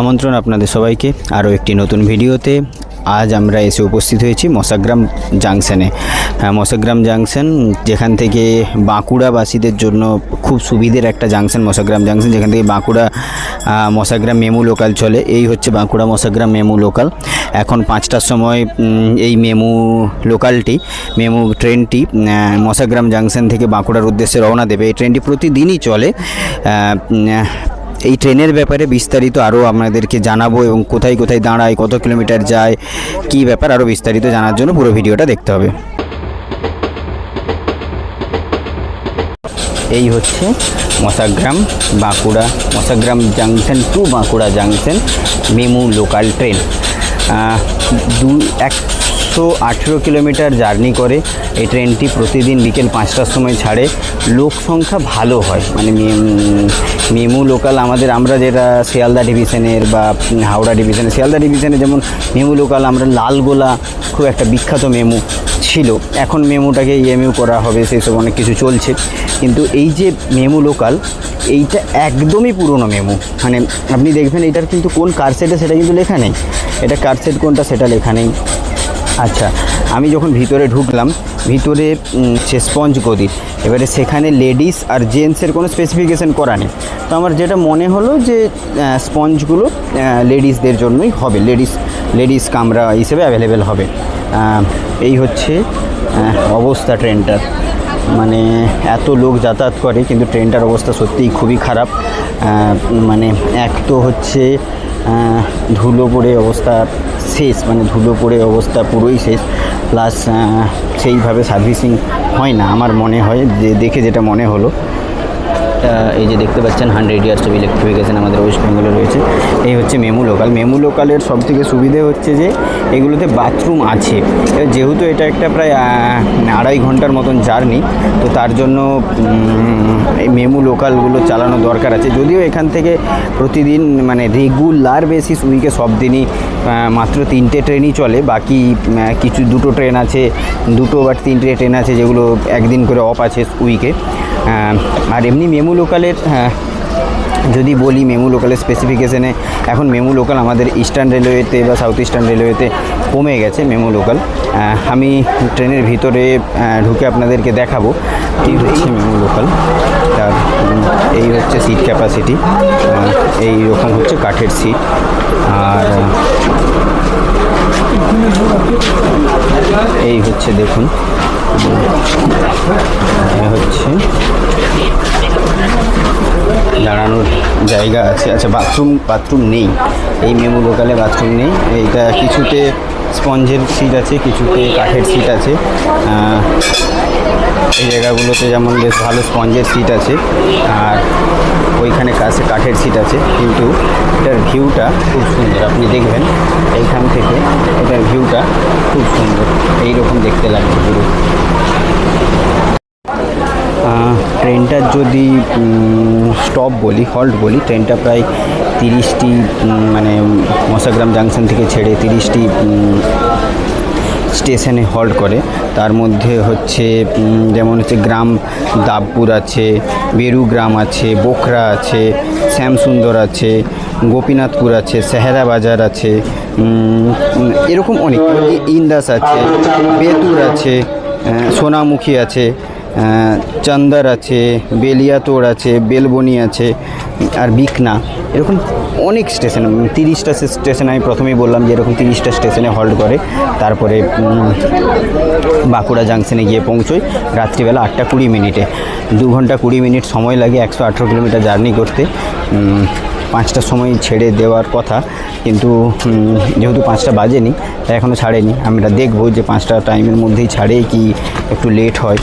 আমন্ত্রণ আপনাদের সবাইকে। আরও একটি নতুন ভিডিওতে আজ আমরা এসে উপস্থিত হয়েছি মশাগ্রাম জাংশনে। মশাগ্রাম জাংশন যেখান থেকে বাঁকুড়াবাসীদের জন্য খুব সুবিধের একটা জাংশন, মশাগ্রাম জাংশন, যেখান থেকে বাঁকুড়া মশাগ্রাম মেমু লোকাল চলে। এই হচ্ছে বাঁকুড়া মশাগ্রাম মেমু লোকাল। এখন পাঁচটার সময় এই মেমু লোকালটি, মেমু ট্রেনটি মশাগ্রাম জাংশন থেকে বাঁকুড়ার উদ্দেশ্যে রওনা দেবে। এই ট্রেনটি প্রতিদিনই চলে। এই ট্রেনের ব্যাপারে বিস্তারিত আরও আপনাদেরকে জানাব এবং কোথায় কোথায় দাঁড়ায়, কত কিলোমিটার যায়, কী ব্যাপার আরও বিস্তারিত জানার জন্য পুরো ভিডিওটা দেখতে হবে। এই হচ্ছে Masagram Bankura, Masagram junction to Bankura junction, MEMU local train. দু একশো আঠেরো কিলোমিটার জার্নি করে এই ট্রেনটি প্রতিদিন বিকেল পাঁচটার সময় ছাড়ে। লোক সংখ্যা ভালো হয়। মানে মেম- লোকাল আমাদের, আমরা যেটা শিয়ালদা ডিভিশনের বা হাওড়া ডিভিশনে শিয়ালদা ডিভিশনে যেমন মেমু লোকাল, আমরা লালগোলা খুব একটা বিখ্যাত মেমু ছিল। এখন মেমুটাকে ইএমইউ করা হবে সব অনেক কিছু চলছে। কিন্তু এই যে মেমু লোকাল, এইটা একদমই পুরনো মেমু। মানে আপনি দেখবেন এটার কিন্তু কোন কার সেটে সেটা কিন্তু লেখা নেই। এটা কার সেট কোনটা সেটা লেখা নেই। আচ্ছা আমি যখন ভিতরে ঢুকলাম, ভিতরে সে স্পঞ্জ গদি। এবারে সেখানে লেডিস আর জেন্টসের কোনো স্পেসিফিকেশন করা নেই। তো আমার যেটা মনে হলো যে স্পঞ্জগুলো লেডিসদের জন্যই হবে। লেডিস লেডিস কামরা হিসেবে অ্যাভেলেবেল হবে। এই হচ্ছে অবস্থা ট্রেনটার। মানে এত লোক যাতায়াত করে, কিন্তু ট্রেনটার অবস্থা সত্যিই খুবই খারাপ। মানে এক তো হচ্ছে ধুলো পড়ে অবস্থা শেষ মানে ধুলো পড়ে অবস্থা পুরোই শেষ। প্লাস সেইভাবে সার্ভিসিং হয় না, আমার মনে হয়, যে দেখে যেটা মনে হলো। এই যে দেখতে পাচ্ছেন হান্ড্রেড ইয়ার্স অফ ইলেকট্রিফিকেশন আমাদের ওয়েস্ট বেঙ্গলে রয়েছে। এই হচ্ছে মেমু লোকাল মেমু লোকালের সব থেকে সুবিধে হচ্ছে যে, এগুলোতে বাথরুম আছে। যেহেতু এটা একটা প্রায় আড়াই ঘণ্টার মতন জার্নি তো তার জন্য এই মেমু লোকালগুলো চালানো দরকার আছে। যদিও এখান থেকে প্রতিদিন মানে রেগুলার বেসিস উইকে সব দিনই মাত্র তিনটে ট্রেনই চলে। বাকি কিছু দুটো ট্রেন আছে, দুটো বা তিনটে ট্রেন আছে যেগুলো একদিন করে অফ আছে উইকে আর এমনি মেমু লোকালের যদি বলি মেমু লোকালের স্পেসিফিকেশানে এখন মেমু লোকাল আমাদের ইস্টার্ন রেলওয়েতে বা সাউথ ইস্টার্ন রেলওয়েতে কমে গেছে মেমু লোকাল। আমি ট্রেনের ভিতরে ঢুকে আপনাদেরকে দেখাবো। এই হচ্ছে মেমু লোকাল। তার এই হচ্ছে সিট ক্যাপাসিটি এই রকম হচ্ছে কাঠের সিট আর এই হচ্ছে দেখুন। হচ্ছে দাঁড়ানোর জায়গা আছে। আচ্ছা বাথরুম বাথরুম নেই। এই মেমো লোকালে বাথরুম নেই। এইটা কিছুতে স্পঞ্জের সিট আছে, কিছুতে কাঠের সিট আছে। এই জায়গাগুলোতে যেমন বেশ ভালো স্পঞ্জের সিট আছে, আর ওইখানে কাছে কাঠের সিট আছে। কিন্তু এটার ভিউটা খুব সুন্দর। আপনি দেখবেন, এইখান থেকে এটার ভিউটা খুব সুন্দর। এইরকম দেখতে লাগবে পুরো। ট্রেনটার যদি স্টপ বলি হল্ট বলি, ট্রেনটা প্রায় তিরিশটি মানে মশাগ্রাম জাংশন থেকে ছেড়ে তিরিশটি স্টেশনে হল্ট করে। তার মধ্যে হচ্ছে যেমন হচ্ছে গ্রাম, দাবপুর আছে বেরু গ্রাম আছে, বোখরা আছে, শ্যামসুন্দর আছে, গোপীনাথপুর আছে সেহেরা বাজার আছে এরকম অনেক। ইন্দাস আছে, বেতুর আছে সোনামুখী আছে চান্দার আছে, বেলিয়াতোড় আছে, বেলবনি আছে, আর বিকনা। এরকম অনেক স্টেশন তিরিশটা স্টেশন আমি প্রথমেই বললাম যে এরকম তিরিশটা স্টেশনে হল্ট করে। তারপরে বাঁকুড়া জাংশনে গিয়ে পৌঁছোই রাত্রিবেলা আটটা কুড়ি মিনিটে। দু ঘণ্টা কুড়ি মিনিট সময় লাগে একশো আঠেরো কিলোমিটার জার্নি করতে। পাঁচটার সময় ছেড়ে দেওয়ার কথা, কিন্তু যেহেতু পাঁচটা বাজেনি, তাই এখনও ছাড়েনি। আমরা দেখব যে পাঁচটা টাইমের মধ্যেই ছাড়ে কি একটু লেট হয়।